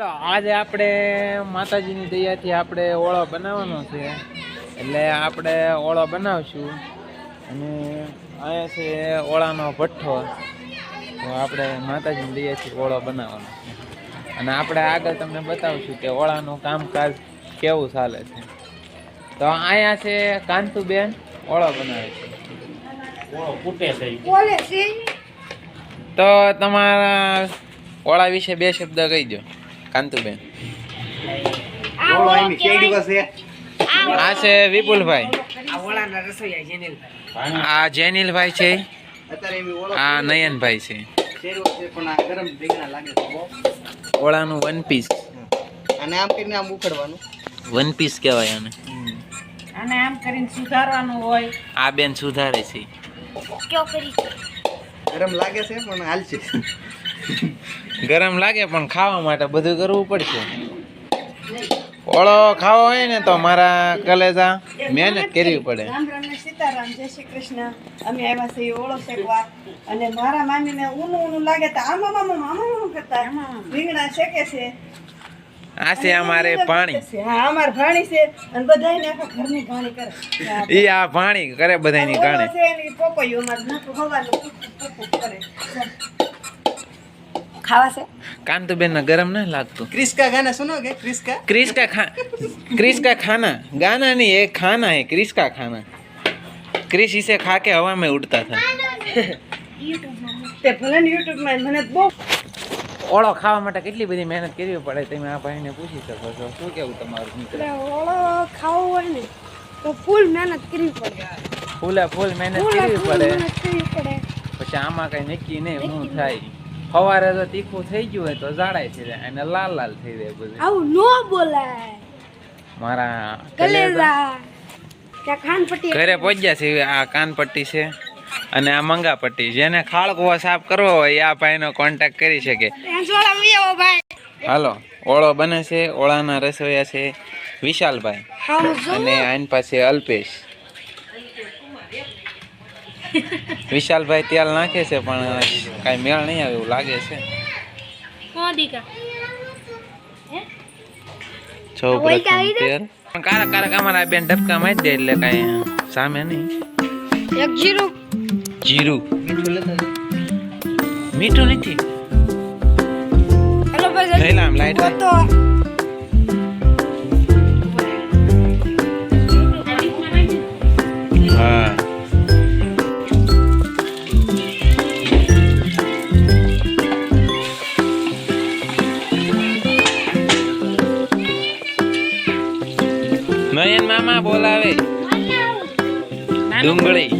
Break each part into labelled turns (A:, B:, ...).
A: ચાલો આજે આપણે માતાજીની દયાથી આપણે ઓળો બનાવવાનો છે. એટલે આપણે ઓળો બનાવશું. અને અહીંયા છે ઓળાનો ભઠ્ઠો. તો આપણે માતાજીની દયાથી ઓળો બનાવવાનો છે. અને આપણે આગળ તમને બતાવશું કે ઓળાનું કામકાજ કેવું ચાલે છે. તો અહીંયા છે કાંતુબેન ઓળો બનાવે છે. તો તમારા ઓળા વિશે બે શબ્દ કહી દો કાંતુબેન. આ છે? વિપુલભાઈ. આ જૈનિલભાઈ. છે. આ નયનભાઈ છે. ઓળાનું વન પીસ
B: અને આમ કરીને આમ ઉખડવાનું.
A: વન પીસ કહેવાય આને.
C: અને આમ કરીને સુધારવાનું હોય.
A: આ બેન સુધારે છે.
B: ગરમ લાગે છે પણ હાલશે
A: ગરમ લાગે પણ ખાવા માટે બધું કરવું પડશે. ઓળો ખાવો હોય ને તો મારા કલેજા મહેનત કરવી પડે.
C: રામ રામ ને સીતારામ જય શ્રી કૃષ્ણ. અમે આવ્યા છીએ ઓળો શેકવા. અને મારા મામીને ઊનું ઊનું લાગે તો આમાં મામા આમાં આમાં કરતા. રીંગણા શેકે છે.
A: આ છે અમારે પાણી
C: હા અમાર ભાણી છે. અને આખા ઘરની કરે.
A: ઈ આ પાણી કરે બધાની
C: ઓળો
A: કારણે
C: છે એની પોપૈયું અમારે નાખું હવાનું કરે. ખાવા છે
A: કાંતુબેન ને ગરમ ના લાગતું
B: ક્રિસ્કા ગાના સુનોગે ક્રિસ્કા
A: क्रिस का खा क्रिस का खाना गाना नहीं ये खाना है क्रिस का खाना क्रिस इसे खा के हवा में उड़ता था
C: તે ભલે ને યુટ્યુબમાં મને બહુ
A: ઓળો ખાવા માટે કેટલી બધી મહેનત કરવી પડે તમે આ ભાઈને પૂછી શકો છો શું કેવું તમારું મિત્ર
D: ઓળો ખાવો હોય ને તો ફૂલ મહેનત કરવી પડે
A: ફૂલે ફૂલ મહેનત
D: ફૂલ
A: કરવી
D: ફૂલ
A: પડે
D: મહેનત કરવી પડે
A: પછી આમાં કઈ નક્કી નહીં શું થાય સવારે તો તીખું થઈ ગયું હોય તો જાડાય થઈ જાય અને લાલ લાલ થઈ જાય બધું.
D: આવું નો બોલાય.
A: મારા કલેજા
D: ત્યાં
A: ઘરે પહોંચ્યા છે આ કાનપટ્ટી છે અને આ મંગા પટ્ટી જેને ખાળકુવા સાફ કરવો હોય આ ભાઈનો કોન્ટેક્ટ કરી શકે. હાલો ઓળો બને છે ઓળાના રસોઈયા છે વિશાલભાઈ અને આની પાસે અલ્પેશ. વિશાલભાઈ તેલ નાખે છે પણ કાંઈ મેળ નહીં આવે એવું લાગે છે. સૌ પ્રથમ તેલ પણ કારક કારક અમારા બેન ડબકા મારી દે એટલે કાંઈ સામે નહીં.
D: એક જીરું.
A: જીરું. મીઠું નથી.
D: હેલો ભાઈ
A: લાઈટ નયન મામા બોલાવે. ડુંગળી.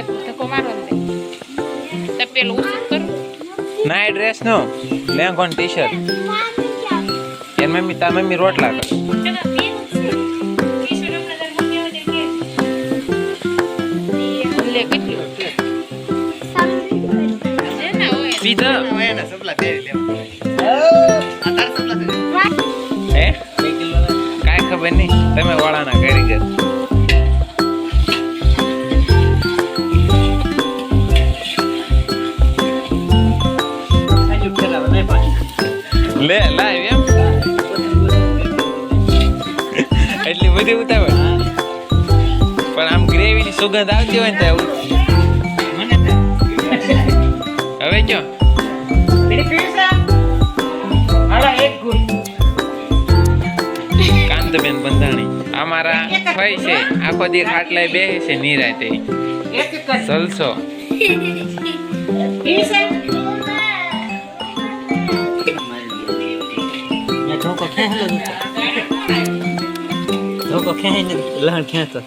E: એક ધક્કો મારો અંદર તપેલું ઊંચું કરું.
A: ના ડ્રેસ નો. લેંગો ટી શર્ટ એમ મમ્મી તાર મમ્મી રોટલા કર.
E: ને
A: પીધા
B: એના સપલા પહેરી લેવા
A: હે? કાંઈ ખબર નહીં. તમે વાળાના કારીગર લે લાવ એમ? એટલી બધી ઉતાવળ? પણ આમ ગ્રેવીની સુગંધ આવતી હોય ને ત્યાં હવે ક્યાં કાંતબેન બંધાણી અમારા ભાઈ છે. આખો દી ખાટલે બે છે નિરાતે. સલસો
B: ખેંચલો ધોકો ખેંચીને લહણ ખેંચતો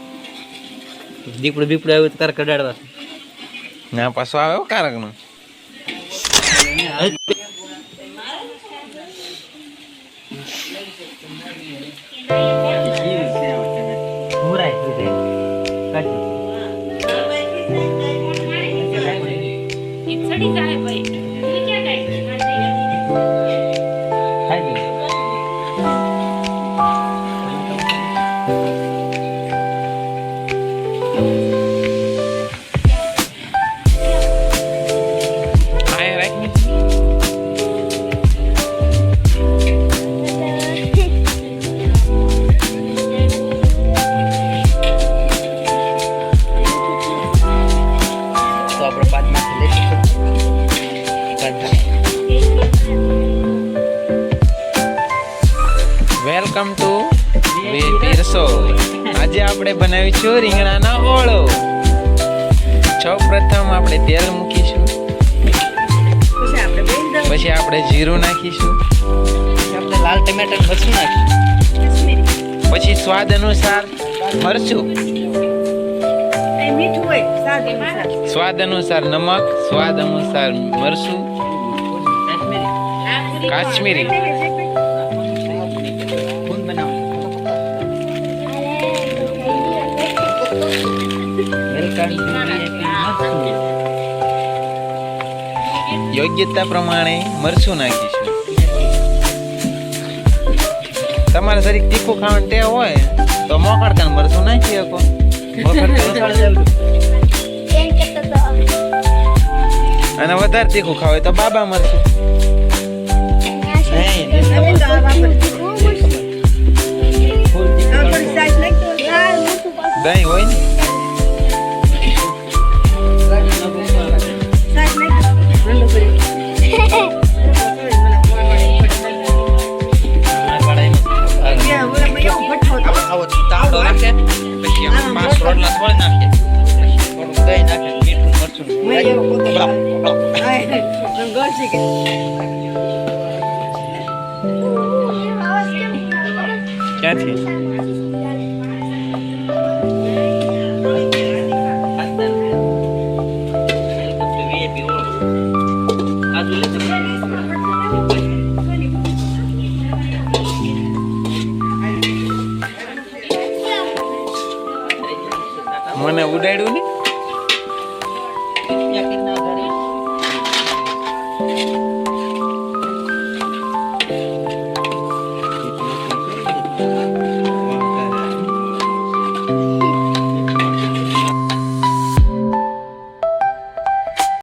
B: દીપડું બીપડું આવ્યું તો તારે કડાડવા.
A: ના પાછો આવ્યો કારકનો.
E: ચડી જાય ભાઈ.
B: આપણે બાદમાં લઈશું કાઢી
A: વેલકમ ટુ વીપી રસોઈ આજે આપણે બનાવીશું રીંગણાના ઓળો. સૌ પ્રથમ આપણે તેલ મૂકીશું.
C: પછી આપણે
A: જીરું નાખીશું.
B: આપણે લાલ ટમેટર મરચું નાખીશું.
A: પછી સ્વાદ અનુસાર મરચું. સ્વાદ અનુસાર. નમક, સ્વાદ અનુસાર મરસું કાશ્મીરી.
B: ટુ
A: યોગ્યતા પ્રમાણે મરસું નાખીશું. તમારે શરીર તીખું ખાવાનું ટેવ હોય, તો મોકળતા મરસું નાખી શકો. અને વધારે તીખું ખાવે હોય તો બાબા
C: મરશે.
A: દહીં હોય ને?
B: પછી પાંચ રોટલા થોડી નાખીએ. થોડું દહીં નાખે મીઠું મરચું
C: ગળશે કે
A: ક્યાંથી
B: Welcome to